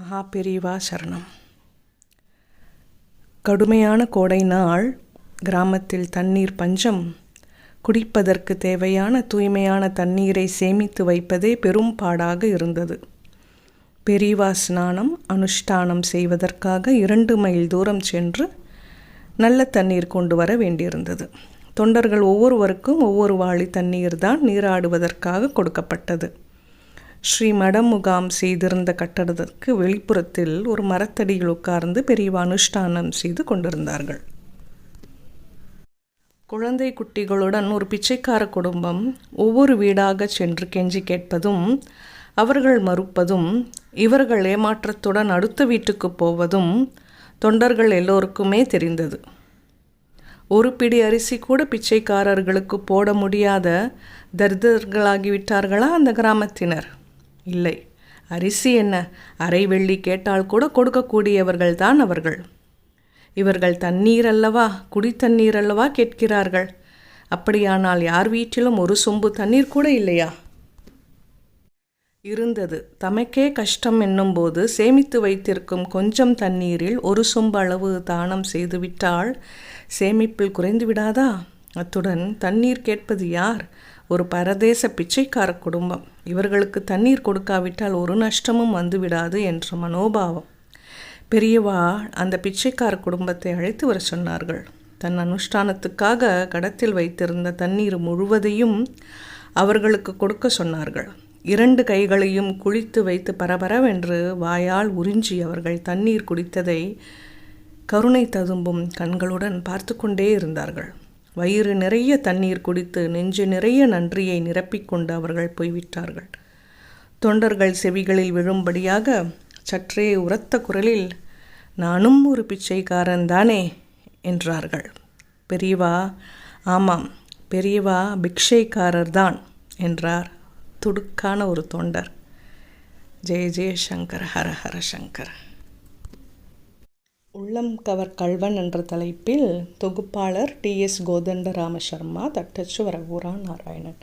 மகா பெரிவா சரணம். கடுமையான கோடை நாள் கிராமத்தில் தண்ணீர் பஞ்சம். குடிப்பதற்கு தேவையான தூய்மையான தண்ணீரை சேமித்து வைப்பதே பெரும் பாடாக இருந்தது. பெரியவா ஸ்நானம் அனுஷ்டானம் செய்வதற்காக இரண்டு மைல் தூரம் சென்று நல்ல தண்ணீர் கொண்டு வர வேண்டியிருந்தது. தொண்டர்கள் ஒவ்வொருவருக்கும் ஒவ்வொரு வாளி தண்ணீர் தான் நீராடுவதற்காக கொடுக்கப்பட்டது. ஸ்ரீ மடம் முகாம் செய்திருந்த கட்டடத்திற்கு வெளிப்புறத்தில் ஒரு மரத்தடியில் உட்கார்ந்து பெரியவா அனுஷ்டானம் செய்து கொண்டிருந்தார்கள். குழந்தை குட்டிகளுடன் ஒரு பிச்சைக்கார குடும்பம் ஒவ்வொரு வீடாக சென்று கெஞ்சி கேட்பதும் அவர்கள் மறுப்பதும் இவர்கள் ஏமாற்றத்துடன் அடுத்த வீட்டுக்கு போவதும் தொண்டர்கள் எல்லோருக்குமே தெரிந்தது. ஒரு பிடி அரிசி கூட பிச்சைக்காரர்களுக்கு போட முடியாத தரிதர்களாகிவிட்டார்களா அந்த கிராமத்தினர்? இல்லை. அரிசி என்ன? அரை வெள்ளி கேட்டால் கூட கொடுக்கக்கூடியவர்கள் தான் அவர்கள். இவர்கள் தண்ணீர் அல்லவா? குடித்தண்ணீர் அல்லவா கேட்கிறார்கள்? அப்படியானால் யார் வீட்டிலும் ஒரு சொம்பு தண்ணீர் கூட இல்லையா? இருந்தது. தமக்கே கஷ்டம் என்னும்போது சேமித்து வைத்திருக்கும் கொஞ்சம் தண்ணீரில் ஒரு சொம்பு அளவு தானம் செய்துவிட்டால் சேமிப்பில் குறைந்து விடாதா அத்துடன் தண்ணீர் கேட்பது யார்? ஒரு பரதேச பிச்சைக்கார குடும்பம். இவர்களுக்கு தண்ணீர் கொடுக்காவிட்டால் ஒரு நஷ்டமும் வந்துவிடாது என்ற மனோபாவம். பெரியவா அந்த பிச்சைக்கார குடும்பத்தை அழைத்து வர சொன்னார்கள். தன் அனுஷ்டானத்துக்காக கடத்தில் வைத்திருந்த தண்ணீர் முழுவதையும் அவர்களுக்கு கொடுக்க சொன்னார்கள். இரண்டு கைகளையும் குளித்து வைத்து பரபரவென்று வாயால் உறிஞ்சி அவர்கள் தண்ணீர் குடித்ததை கருணை ததும்பும் கண்களுடன் பார்த்து கொண்டே இருந்தார்கள். வயிறு நிறைய தண்ணீர் குடித்து நெஞ்சு நிறைய நன்றியை நிரப்பிக்கொண்டு அவர்கள் போய்விட்டார்கள். தொண்டர்கள் செவிகளில் விழும்படியாக சற்றே உரத்த குரலில் நானும் ஒரு பிச்சைக்காரன் தானே என்றார்கள். பெரியவா ஆமாம் பெரியவா பிக்ஷைக்காரர் தான் என்றார் துடுக்கான ஒரு தொண்டர். ஜெய ஜெய சங்கர் ஹர ஹர சங்கர். உள்ளம் கவர் கல்வன் என்ற தலைப்பில் தொகுப்பாளர் டி எஸ் கோதண்டராம சர்மா தட்டச்சு வரகூரா நாராயணன்.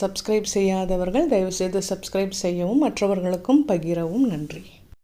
சப்ஸ்கிரைப் செய்யாதவர்கள் தயவுசெய்து சப்ஸ்கிரைப் செய்யவும் மற்றவர்களுக்கும் பகிரவும் நன்றி.